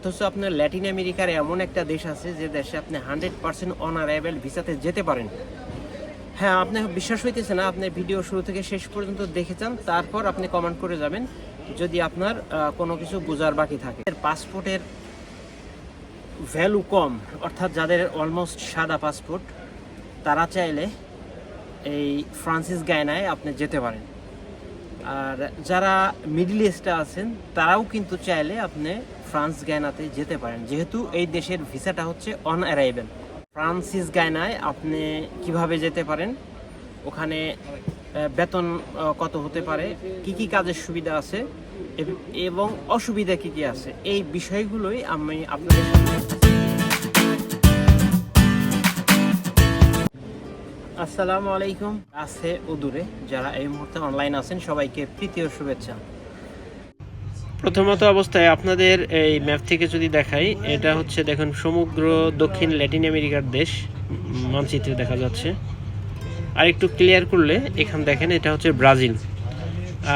অথচ আপনার ল্যাটিন আমেরিকার এমন একটা দেশ আছে যে দেশে আপনি হান্ড্রেড পার্সেন্ট অনারাইভেল ভিসাতে যেতে পারেন। হ্যাঁ আপনি বিশ্বাস হইতেছে না, আপনি ভিডিও শুরু থেকে শেষ পর্যন্ত দেখে যান, তারপর আপনি কমেন্ট করে যাবেন, যদি আপনার কোনো কিছু বোঝার বাকি থাকে। পাসপোর্টের ভ্যালু কম, অর্থাৎ যাদের অলমোস্ট সাদা পাসপোর্ট, তারা চাইলে এই ফ্রান্সিস গায়নায় আপনি যেতে পারেন। আর যারা মিডল ইস্টে আছেন, তারাও কিন্তু চাইলে আপনি ফ্রান্স গায়নাতে যেতে পারেন। যেহেতু এই দেশের ভিসাটা হচ্ছে অন অ্যারাইভেল ফ্রান্সিস গায়নায় আপনি কীভাবে যেতে পারেন? ওখানে বেতন কত হতে পারে? কি কি কাজের সুবিধা আছে? এবং অসুবিধা কি কি আছে? এই বিষয়গুলোই আমি আপনাদের আসসালামু আলাইকুম। আছে ও দূরে যারা এই মুহূর্তে অনলাইন আছেন, সবাইকে প্রীতীয় শুভেচ্ছা। প্রথমত অবস্থায় আপনাদের এই ম্যাপ থেকে যদি দেখাই, এটা হচ্ছে দেখুন সমগ্র দক্ষিণ ল্যাটিন আমেরিকার দেশ, মানচিত্রে দেখা যাচ্ছে। আর একটু ক্লিয়ার করলে এখানে দেখেন, এটা হচ্ছে ব্রাজিল।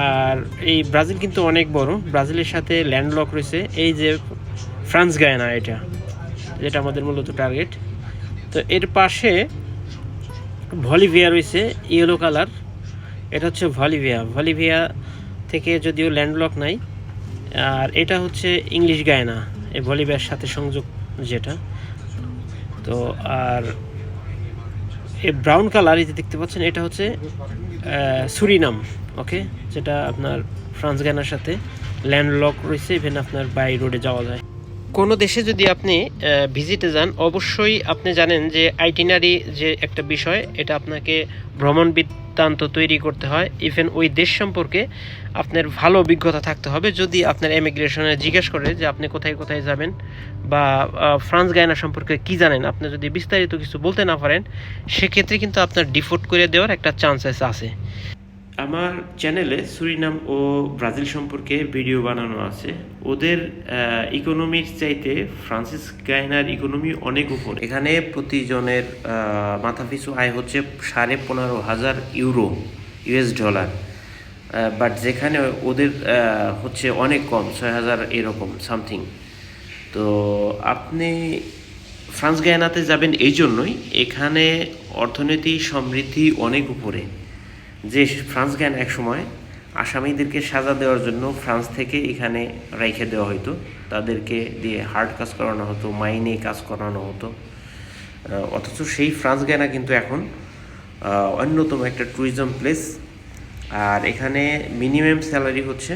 আর এই ব্রাজিল কিন্তু অনেক বড়। ব্রাজিলের সাথে ল্যান্ডলক রয়েছে। এই যে ফ্রান্স গায়না এটা, যেটা আমাদের মূলত টার্গেট তো এর পাশে ভলিভিয়া রয়েছে ইয়েলো কালার এটা হচ্ছে ভলিভিয়া। ভলিভিয়া থেকে যদিও ল্যান্ডলক নাই, আর এটা হচ্ছে ইংলিশ গায়না, এই ভলিভিয়ার সাথে সংযোগ যেটা। তো আর এই ব্রাউন কালার এই যে দেখতে পাচ্ছেন, এটা হচ্ছে সুরিনাম ওকে যেটা আপনার ফ্রান্স গায়নার সাথে ল্যান্ডলক রয়েছে ইভেন আপনার বাই রোডে যাওয়া যায়। কোনো দেশে যদি আপনি ভিজিটে যান, অবশ্যই আপনি জানেন যে আইটিনারি যে একটা বিষয়, এটা আপনাকে ভ্রমণ বৃত্তান্ত তৈরি করতে হয়। ইভেন ওই দেশ সম্পর্কে আপনার ভালো অভিজ্ঞতা থাকতে হবে। যদি আপনার ইমিগ্রেশনে জিজ্ঞেস করে যে আপনি কোথায় কোথায় যাবেন বা ফ্রান্স গায়না সম্পর্কে কি জানেন, আপনি যদি বিস্তারিত কিছু বলতে না পারেন, সেক্ষেত্রে কিন্তু আপনার ডিফোর্ট করে দেওয়ার একটা চান্সেস আছে। আমার চ্যানেলে সুরিনাম ও ব্রাজিল সম্পর্কে ভিডিও বানানো আছে। ওদের ইকোনমির চাইতে ফ্রান্সিস গায়নার ইকোনমি অনেক উপর। এখানে প্রতিজনের মাথাপিছু আয় হচ্ছে সাড়ে পনেরো হাজার ইউরো, ইউএস ডলার। বাট যেখানে ওদের হচ্ছে অনেক কম, ছয় হাজার এরকম সামথিং তো আপনি ফ্রান্স গায়ানাতে যাবেন এই জন্যই। এখানে অর্থনীতি, সমৃদ্ধি অনেক উপরে। যে ফ্রান্স গায়ানা এক সময় আসামিদেরকে সাজা দেওয়ার জন্য ফ্রান্স থেকে এখানে রেখে দেওয়া হতো তাদেরকে দিয়ে হার্ড কাজ করানো হতো, মাইনে কাজ করানো হতো। অথচ সেই ফ্রান্স গায়ানা কিন্তু এখন অন্যতম একটা ট্যুরিজম প্লেস আর এখানে মিনিমাম স্যালারি হচ্ছে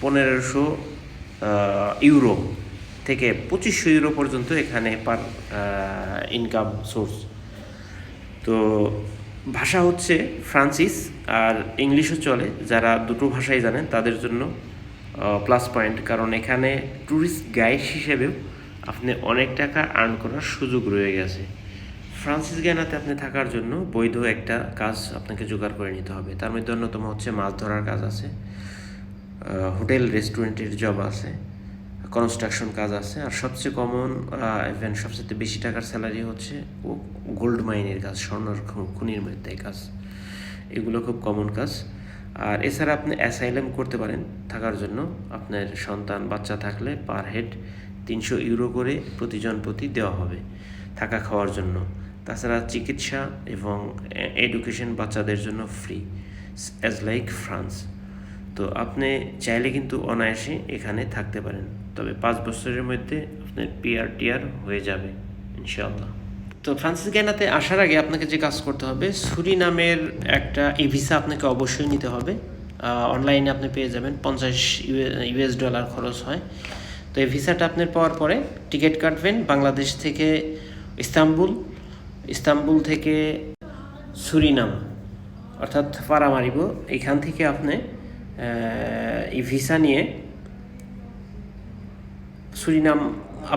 পনেরোশো ইউরো থেকে পঁচিশশো ইউরো পর্যন্ত এখানে পার ইনকাম সোর্স তো ভাষা হচ্ছে ফ্রান্সিস আর ইংলিশও চলে। যারা দুটো ভাষাই জানেন, তাদের জন্য প্লাস পয়েন্ট কারণ এখানে ট্যুরিস্ট গাইড হিসেবেও আপনি অনেক টাকা আর্ন করার সুযোগ রয়ে গেছে। ফ্রান্সিস গায়নাতে আপনি থাকার জন্য বৈধ একটা কাজ আপনাকে জোগাড় করে নিতে হবে। তার মধ্যে অন্যতম হচ্ছে মাছ ধরার কাজ আছে। হোটেল রেস্টুরেন্টের জব আছে। কনস্ট্রাকশন কাজ আছে। আর সবচেয়ে কমন ইভেন সবচেয়ে বেশি টাকার স্যালারি হচ্ছে ও গোল্ড মাইনের কাজ, স্বর্ণর খনির মধ্যে কাজ। এগুলো খুব কমন কাজ। আর এছাড়া আপনি অ্যাসাইলাম করতে পারেন থাকার জন্য। আপনার সন্তান, বাচ্চা থাকলে পার হেড তিনশো ইউরো করে প্রতিজন প্রতি দেওয়া হবে থাকা খাওয়ার জন্য। তাছাড়া চিকিৎসা এবং এডুকেশন বাচ্চাদের জন্য ফ্রি অ্যাজ লাইক ফ্রান্স তো আপনি চাইলে কিন্তু অনায়াসে এখানে থাকতে পারেন। তবে পাঁচ বছরের মধ্যে আপনার পিআর টিআর হয়ে যাবে, ইনশাআল্লাহ। তো ফ্রান্সিস গায়নাতে আসার আগে আপনাকে যে কাজ করতে হবে সুরি নামের একটা এ ভিসা আপনাকে অবশ্যই নিতে হবে। অনলাইনে আপনি পেয়ে যাবেন, পঞ্চাশ ইউএস ডলার খরচ হয়। তো এই ভিসাটা আপনার পাওয়ার পরে টিকিট কাটবেন বাংলাদেশ থেকে ইস্তাম্বুল ইস্তাম্বুল থেকে সুরিনাম অর্থাৎ পারামারিব এখান থেকে আপনি এই ভিসা নিয়ে সুরিনাম,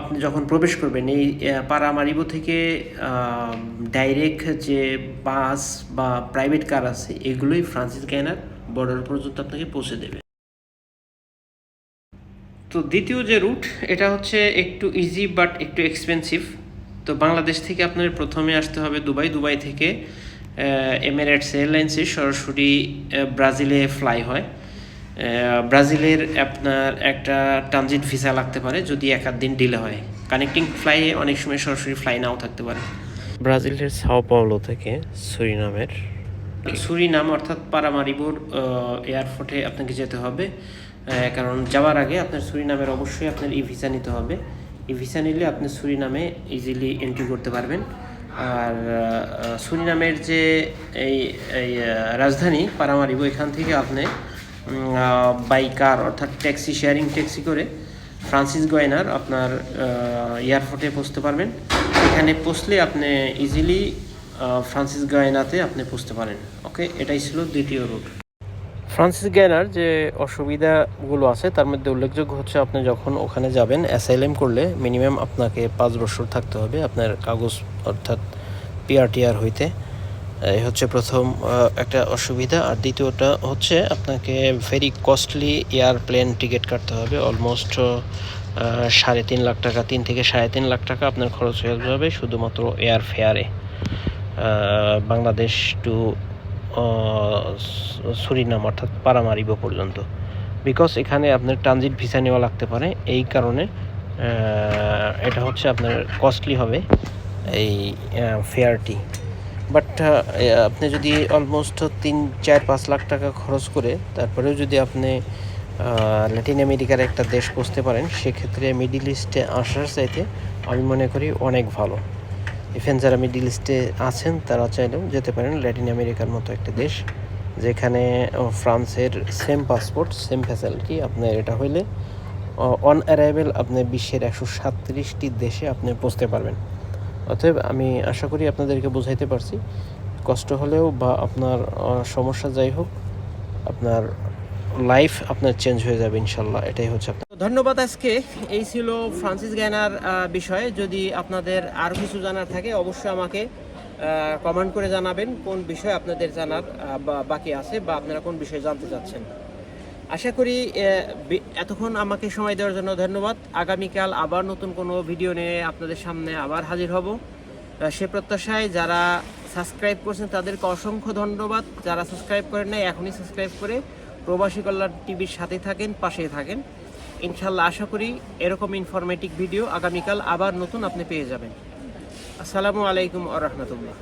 আপনি যখন প্রবেশ করবেন, এই পারামারিবো থেকে ডাইরেক্ট যে বাস বা প্রাইভেট কার আছে, এগুলোই ফ্রান্সিস গায়নার বর্ডার পর্যন্ত আপনাকে পৌঁছে দেবে। তো দ্বিতীয় যে রুট এটা হচ্ছে একটু ইজি বাট একটু এক্সপেন্সিভ তো বাংলাদেশ থেকে আপনার প্রথমে আসতে হবে দুবাই। দুবাই থেকে এমিরেটস এয়ারলাইন্সে সরাসরি ব্রাজিলে ফ্লাই হয়। ব্রাজিলের আপনার একটা ট্রানজিট ভিসা লাগতে পারে যদি এক আধ দিন ডিলে হয়। কানেক্টিং ফ্লাইয়ে অনেক সময় সরাসরি ফ্লাই নাও থাকতে পারে। ব্রাজিলের সাও পাওলো থেকে সুরিনামের সুরিনাম অর্থাৎ পারামারিবোর এয়ারপোর্টে আপনাকে যেতে হবে। কারণ যাওয়ার আগে আপনার সুরিনামের অবশ্যই আপনার ই ভিসা নিতে হবে। ই ভিসা নিলে আপনি সুরিনামে ইজিলি এন্ট্রি করতে পারবেন। আর সুরিনামের যে এই রাজধানী পারামারিবো এখান থেকে আপনি বাই কার অর্থাৎ ট্যাক্সি শেয়ারিং ট্যাক্সি করে ফ্রান্সিস গয়নার আপনার এয়ারপোর্টে পৌঁছতে পারবেন। এখানে পৌঁছলে আপনি ইজিলি ফ্রান্সিস গয়নাতে আপনি পৌঁছতে পারেন। ওকে এটাই ছিল দ্বিতীয় রুট ফ্রান্সিস গায়নার যে অসুবিধাগুলো আছে, তার মধ্যে উল্লেখযোগ্য হচ্ছে আপনি যখন ওখানে যাবেন অ্যাসাইলেম করলে মিনিমাম আপনাকে পাঁচ বছর থাকতে হবে আপনার কাগজ, অর্থাৎ পিআরটিআর হইতে। এই হচ্ছে প্রথম একটা অসুবিধা। আর দ্বিতীয়টা হচ্ছে আপনাকে ভেরি কস্টলি এয়ারপ্লেন টিকিট কাটতে হবে। অলমোস্ট সাড়ে তিন লাখ টাকা, তিন থেকে সাড়ে তিন লাখ টাকা আপনার খরচ হয়ে যাবে শুধুমাত্র এয়ার ফেয়ারে বাংলাদেশ টু সুরিনাম অর্থাৎ পারামারিবো পর্যন্ত। বিকজ এখানে আপনার ট্রানজিট ভিসা নেওয়া লাগতে পারে। এই কারণে এটা হচ্ছে আপনার কস্টলি হবে এই ফেয়ারটি বাট আপনি যদি অলমোস্ট তিন, চার, পাঁচ লাখ টাকা খরচ করে তারপরেও যদি আপনি ল্যাটিন আমেরিকার একটা দেশ পৌঁছতে পারেন, সেক্ষেত্রে মিডিল ইস্টে আসার চাইতে আমি মনে করি অনেক ভালো। ইভেন যারা মিডিল ইস্টে আছেন, তারা চাইলেও যেতে পারেন ল্যাটিন আমেরিকার মতো একটা দেশ, যেখানে ফ্রান্সের সেম পাসপোর্ট সেম ফ্যাসিলিটি আপনার এটা হইলে অন অ্যারাইভেল আপনি বিশ্বের একশো সাতত্রিশটি দেশে আপনি পৌঁছতে পারবেন। অতএব আমি আশা করি আপনাদেরকে বোঝাইতে পারছি। কষ্ট হলেও বা আপনার সমস্যা যাই হোক, আপনার লাইফ আপনার চেঞ্জ হয়ে যাবে ইনশাল্লাহ এটাই হচ্ছে আপনার। ধন্যবাদ আজকে, এই ছিল ফ্রান্সিস গায়নার বিষয়ে। যদি আপনাদের আর কিছু জানার থাকে, অবশ্যই আমাকে কমেন্ট করে জানাবেন কোন বিষয় আপনাদের জানার বাকি আছে, বা আপনারা কোন বিষয়ে জানতে চাচ্ছেন। আশা করি এতক্ষণ আমাকে সময় দেওয়ার জন্য ধন্যবাদ। আগামীকাল আবার নতুন কোনো ভিডিও নিয়ে আপনাদের সামনে আবার হাজির হব। সে প্রত্যাশায় যারা সাবস্ক্রাইব করছেন তাদেরকে অসংখ্য ধন্যবাদ। যারা সাবস্ক্রাইব করেন নাই, এখনই সাবস্ক্রাইব করে প্রবাসী কল্যাণ টিভির সাথে থাকেন পাশে থাকেন। ইনশাল্লাহ আশা করি এরকম ইনফরমেটিভ ভিডিও আগামীকাল আবার নতুন আপনি পেয়ে যাবেন। আসসালামু আলাইকুম আ রহমতুল্লাহ।